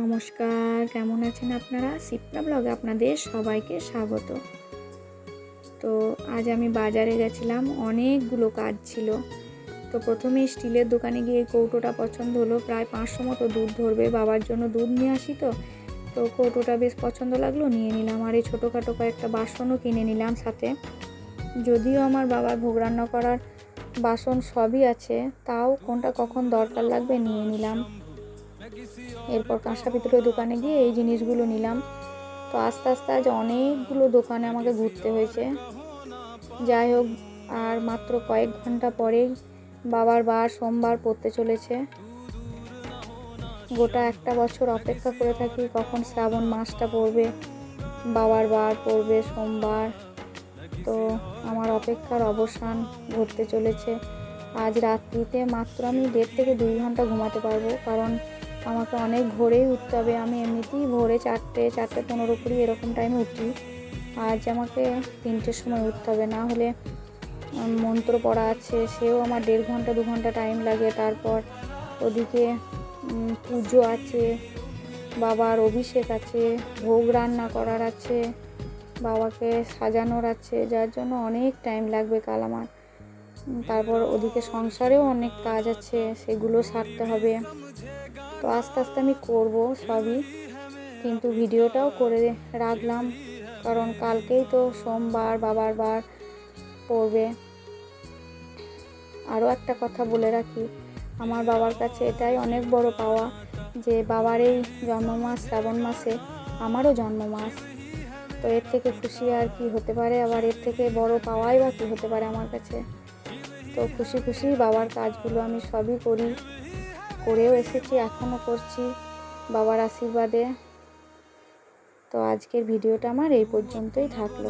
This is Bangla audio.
নমস্কার, কেমন আছেন আপনারা? সিপ্রা ব্লগে আপনাদের সবাইকে স্বাগত। তো আজ আমি বাজারে গেছিলাম, অনেকগুলো কাজ ছিল। তো প্রথমে স্টিলের দোকানে গিয়ে কৌটোটা পছন্দ হলো, প্রায় পাঁচশো মতো দুধ ধরবে, বাবার জন্য দুধ নিয়ে আসি তো। তো কৌটোটা বেশ পছন্দ লাগল, নিয়ে নিলাম। আর এই ছোটোখাটো কয়েকটা বাসনও কিনে নিলাম সাথে। যদিও আমার বাবার ভোগ রান্না করার বাসন সবই আছে, তাও কোনটা কখন দরকার লাগবে নিয়ে নিলাম। এরপর কাঁসা পিতলের দোকানে গিয়ে এই জিনিসগুলো নিলাম। তো আস্তে আস্তে আজ অনেকগুলো দোকানে আমাকে ঘুরতে হয়েছে। যাই হোক, আর মাত্র কয়েক ঘণ্টা পরেই বাবার বার সোমবার পড়তে চলেছে। গোটা একটা বছর অপেক্ষা করে থাকি কখন শ্রাবণ মাসটা পড়বে, বাবার বার পড়বে সোমবার। তো আমার অপেক্ষার অবসান ঘটতে চলেছে। আজ রাত্রিতে মাত্র আমি দেড় থেকে দুই ঘণ্টা ঘুমাতে পারব, কারণ আমাকে অনেক ভোরেই উঠতে হবে। আমি এমনিতেই ভোরে চারটে চারটে পনেরো কুড়ি এরকম টাইমে উঠি। আজ আমাকে তিনটের সময় উঠতে হবে। না হলে মন্ত্র পড়া আছে, সেও আমার দেড় ঘণ্টা, দু ঘণ্টা টাইম লাগে। তারপর ওদিকে পুজো আছে, বাবার অভিষেক আছে, ভোগ রান্না করার আছে, বাবাকে সাজানোর আছে, যার জন্য অনেক টাইম লাগবে কাল আমার। তারপর ওদিকে সংসারেও অনেক কাজ আছে, সেগুলো সারতে হবে। তো আস্তে আস্তে আমি করব সবই। কিন্তু ভিডিওটাও করে রাখলাম, কারণ কালকেই তো সোমবার, বাবার বার পড়বে। আরও একটা কথা বলে রাখি, আমার বাবার কাছে এটাই অনেক বড় পাওয়া যে বাবার এই জন্ম মাস শ্রাবণ মাসে আমারও জন্ম মাস তো এর থেকে খুশি আর কি হতে পারে, আবার এর থেকে বড় পাওয়াই বা কী হতে পারে আমার কাছে। তো খুশি খুশি বাবার কাজগুলো আমি সবই করি। করেও এসেছি এখনও করছি বাবার আশীর্বাদে। তো আজকের ভিডিওটা আমার এই পর্যন্তই থাকল।